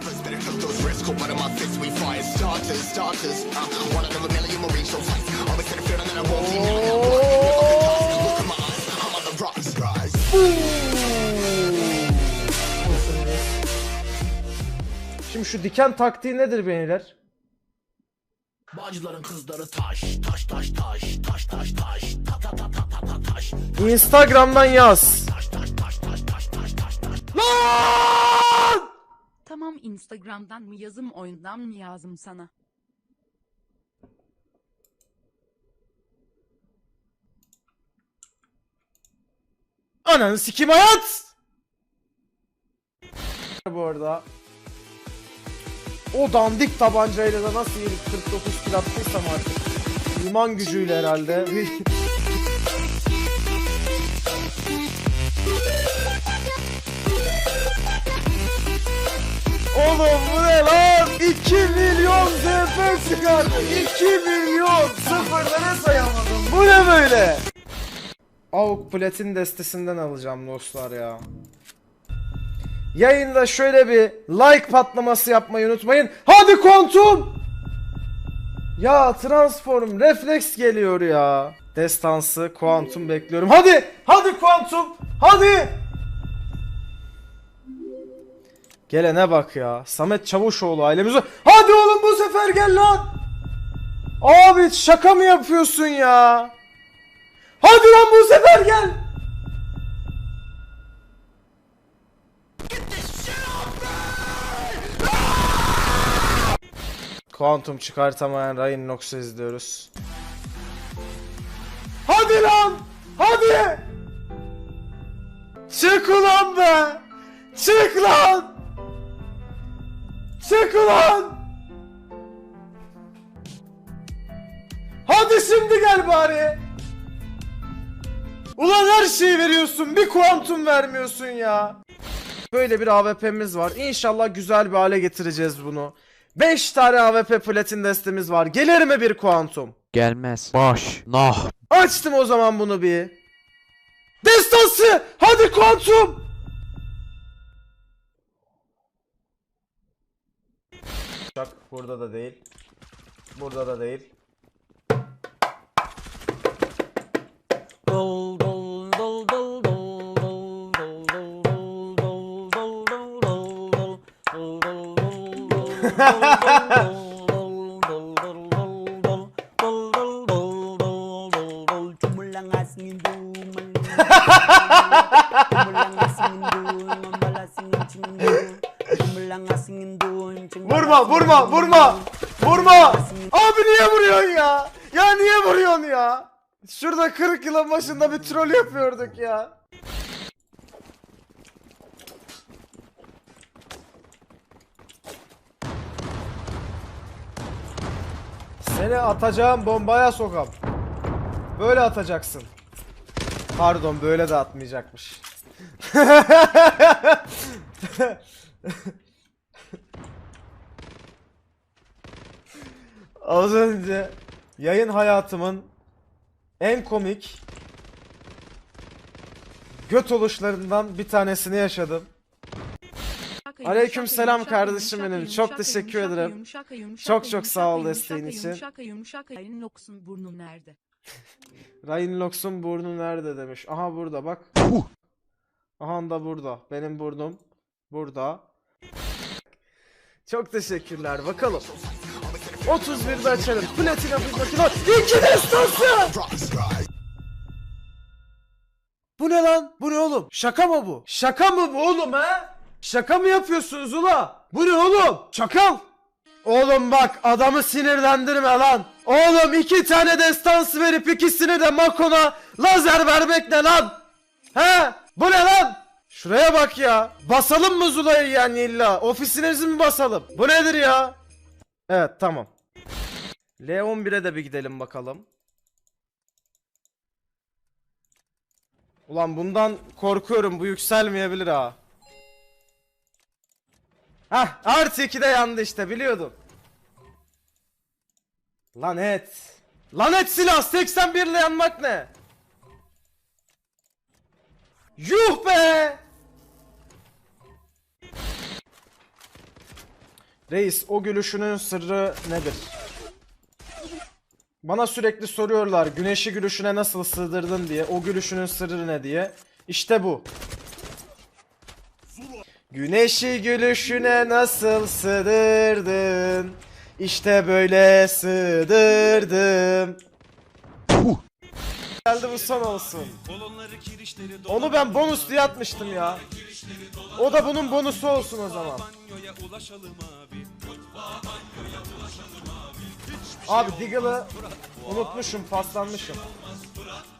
choppers, better cook those risks. Cold in my fists, we fire starters, starters. Uh, one of a million marine show fights. Always in the field and then I won't see now. Look in my eyes, I'm on the rocks. Rise. Şimdi şu diken taktiği nedir beyler? Bağcıların kızları taş, taş, taş, taş, taş, taş, taş, ta ta ta ta ta ta taş, Instagram'dan yaz. Instagram'dan mı yazım oyundan mı yazım sana? Ananı sikim hayat! Bu arada o dandik tabancayla da nasıl yeni 49 kill attıysam artık iman gücüyle herhalde. Oğlum bu ne lan? 2 milyon ZP çıkardı. 2 milyon. Sıfırlara sayamadım. Bu ne böyle? AUK platin destesinden alacağım dostlar ya. Yayında şöyle bir like patlaması yapmayı unutmayın. Hadi kontum! Ya transform refleks geliyor ya. Destansı kuantum bekliyorum. Hadi! Hadi kuantum! Hadi! Gelene bak ya. Samet Çavuşoğlu ailemize. Hadi oğlum bu sefer gel lan! Abi şaka mı yapıyorsun ya? Hadi lan bu sefer gel. Quantum çıkartamayan Ryan Nox'u izliyoruz. Hadi lan! Hadi! Çık ulan be! Çık lan! Çık ulan! Hadi şimdi gel bari! Ulan her şeyi veriyorsun bir kuantum vermiyorsun ya. Böyle bir AWP'miz var. İnşallah güzel bir hale getireceğiz bunu. 5 tane AWP platin destemiz var. Gelir mi bir kuantum? Gelmez. Baş. Nah. Açtım o zaman bunu bir. Destansı! Hadi kuantum! Çak burada da değil. Burada da değil. Dol dol dol dol dol dol dol dol dol dol dol dol dol dol dol Vurma vurma vurma! Vurma! Abi niye vuruyorsun ya? Ya niye vuruyorsun ya? Şurada 40 yılın başında bir troll yapıyorduk ya. Seni atacağım bombaya sokam. Böyle atacaksın. Pardon böyle de atmayacakmış. Az önce yayın hayatımın en komik göt oluşlarından bir tanesini yaşadım. Aleyküm selam kardeşim benim. Çok teşekkür ederim. Çok çok sağ ol desteğin için. Burnun nerede? Ryan Lox'un burnu nerede demiş. Aha burada bak. Aha da burada. Benim burnum burada. Çok teşekkürler. Bakalım. 31'de açarım. Platina makine. İki destansı! Bu ne lan? Bu ne oğlum? Şaka mı bu? Şaka mı bu oğlum ha? Şaka mı yapıyorsunuz ula? Bu ne oğlum? Çakal! Oğlum bak adamı sinirlendirme lan. Oğlum iki tane destansı verip ikisini de Makon'a lazer vermek ne lan? He? Bu ne lan? Şuraya bak ya. Basalım mı Zula'yı yani illa? Ofisinizi mi basalım? Bu nedir ya? Evet tamam. L11'e de bir gidelim bakalım. Ulan bundan korkuyorum bu yükselmeyebilir ha. Hah artı 2 de yandı işte biliyordum. Lanet. Lanet silah 81 ile yanmak ne? Yuh be! Reis o gülüşünün sırrı nedir? Bana sürekli soruyorlar güneşi gülüşüne nasıl sığdırdın diye. O gülüşünün sırrı ne diye. İşte bu. Güneşi gülüşüne nasıl sığdırdın? İşte böyle sığdırdım. Geldi bu son olsun. Onu ben bonus diye atmıştım ya. O da bunun bonusu olsun o zaman. Abi Diggle'ı unutmuşum, paslanmışım.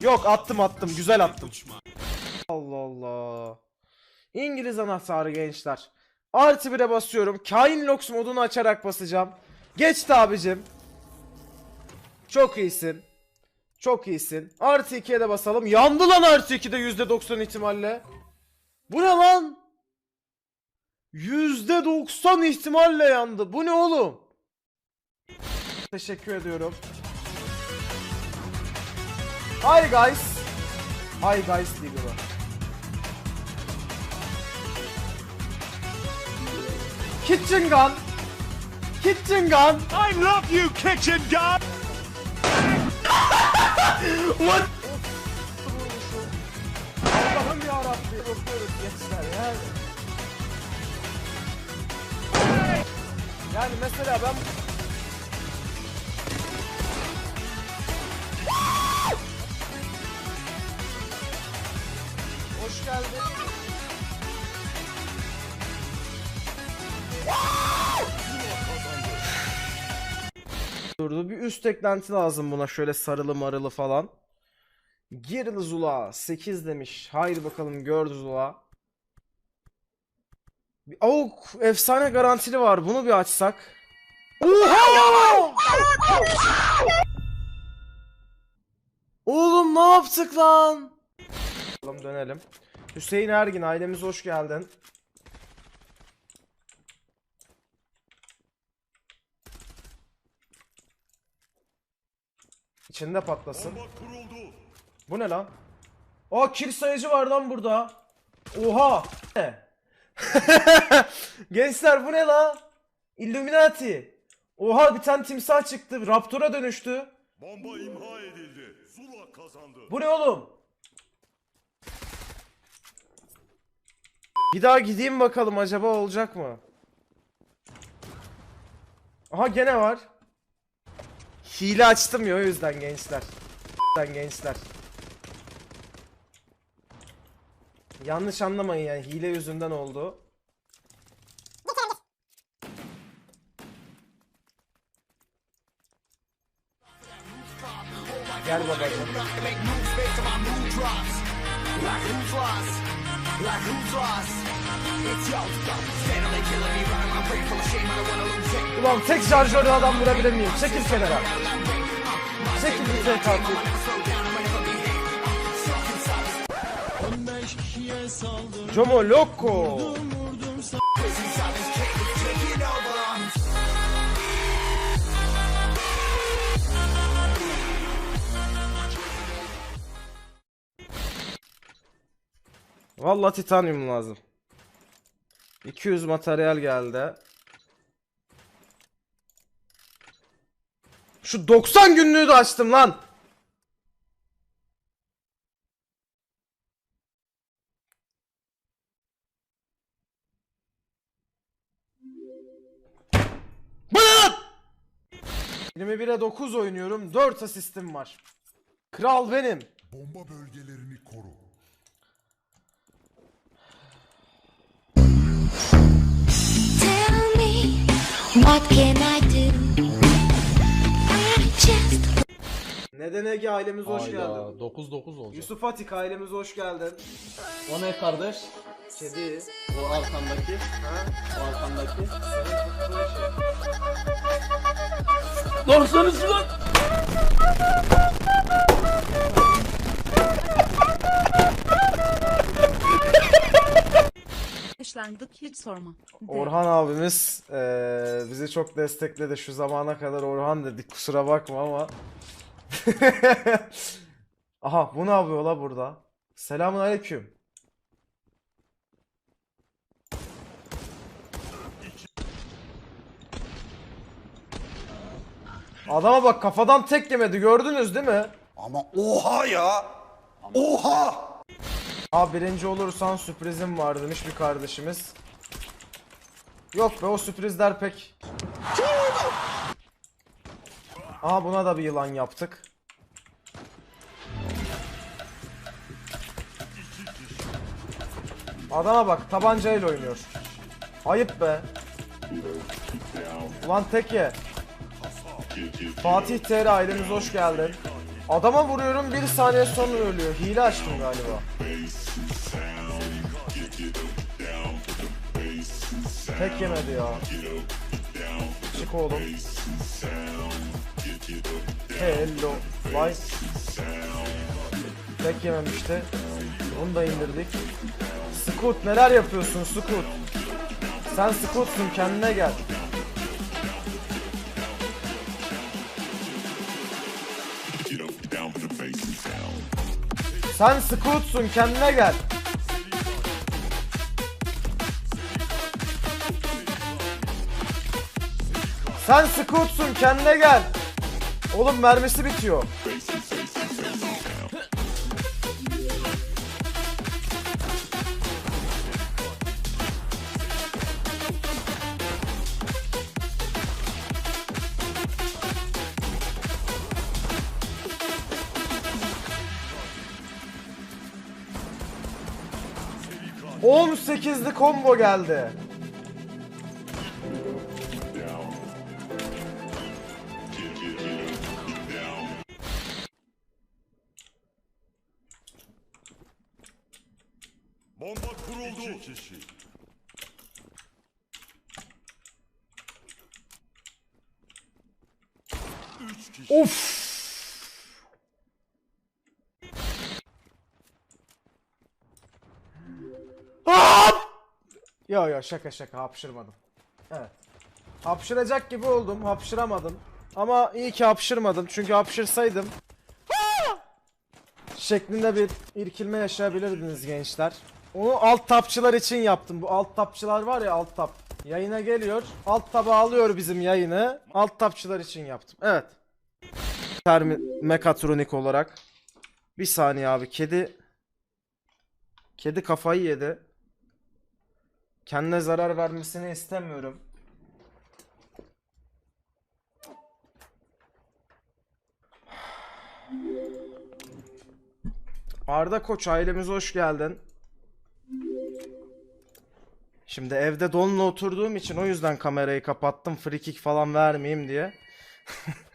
Yok attım attım, güzel attım. Allah Allah. İngiliz anahtarı gençler. Artı 1'e basıyorum. Kain Locks modunu açarak basacağım. Geçti abicim. Çok iyisin. Çok iyisin. Artı 2'ye de basalım. Yandı lan artı 2'de %90 ihtimalle. Bu ne lan? %90 ihtimalle yandı. Bu ne oğlum? Teşekkür ediyorum. Hi guys. Hi guys Diggle'ı. Kitchen gun. Kitchen gun. I love you, kitchen gun! What? Allah'ım yarabbim. Bakıyoruz gençler yani. Yani mesela ben üst eklenti lazım buna. Şöyle sarılı marılı falan. Girl Zula 8 demiş. Haydi bakalım gördü Zula. Avuk efsane garantili var. Bunu bir açsak. Oha! Oğlum ne yaptık lan? Bakalım dönelim. Hüseyin Ergin ailemiz hoş geldin. İçinde patlasın. Bu ne lan? Aa kill sayıcı var lan burada. Oha. Ne? Gençler bu ne lan? Illuminati. Oha bir tane timsah çıktı. Raptor'a dönüştü. Bomba imha edildi. Zula kazandı. Bu ne oğlum? Bir daha gideyim bakalım acaba olacak mı? Aha gene var. Hile açtım ya o yüzden gençler. yüzden gençler. Yanlış anlamayın yani hile yüzünden oldu. Gel babacığım. Ulan tek şarjörlü adam vurabilir miyim? Çekil kenara. Çekil bir tek artık. Jomo Loco. Vallahi titanyum lazım. 200 materyal geldi. Şu 90 günlüğü de açtım lan. Lan? 21'e 9 oynuyorum. 4 asistim var. Kral benim. Bomba bölgelerini koru. What can I do? I just Neden Ege ailemiz hoş Hayda, geldin. 9-9 olacak. Yusuf Atik ailemiz hoş geldin. O ne kardeş? Kedi. O arkandaki. Ha? O arkandaki. Lan lan! Yaşlandık hiç sorma. De. Orhan abimiz eee, bizi çok destekledi. Şu zamana kadar Orhan dedik kusura bakma ama. Aha bu ne yapıyor la burada? Selamun aleyküm. Adama bak kafadan tek yemedi gördünüz değil mi? Ama oha ya. Oha. Abi birinci olursan sürprizim var demiş bir kardeşimiz. Yok be o sürprizler pek. Aha buna da bir yılan yaptık. Adama bak tabancayla oynuyor. Ayıp be. Ulan tek ye. Fatih TR ailemiz hoş geldin. Adama vuruyorum bir saniye sonra ölüyor. Hile açtım galiba. Tek yemedi ya. Çık oğlum. Hello. Vay. Tek yememişti. Onu da indirdik. Scoot neler yapıyorsun Scoot? Sen Scoot'sun kendine gel. Sen Scoot'sun kendine gel. Sen Scoot'sun kendine gel. Oğlum mermisi bitiyor. On sekizli combo geldi. Bomba kuruldu. İki kişi. Üç kişi. Of. Yo yo şaka şaka hapşırmadım. Evet. Hapşıracak gibi oldum, hapşıramadım. Ama iyi ki hapşırmadım çünkü hapşırsaydım şeklinde bir irkilme yaşayabilirdiniz gençler. Onu alt tapçılar için yaptım. Bu alt tapçılar var ya alt tap. Yayına geliyor. Alt taba alıyor bizim yayını. Alt tapçılar için yaptım. Evet. Termi mekatronik olarak. Bir saniye abi kedi Kedi kafayı yedi. Kendine zarar vermesini istemiyorum. Arda Koç ailemiz hoş geldin. Şimdi evde donla oturduğum için o yüzden kamerayı kapattım. Free kick falan vermeyeyim diye.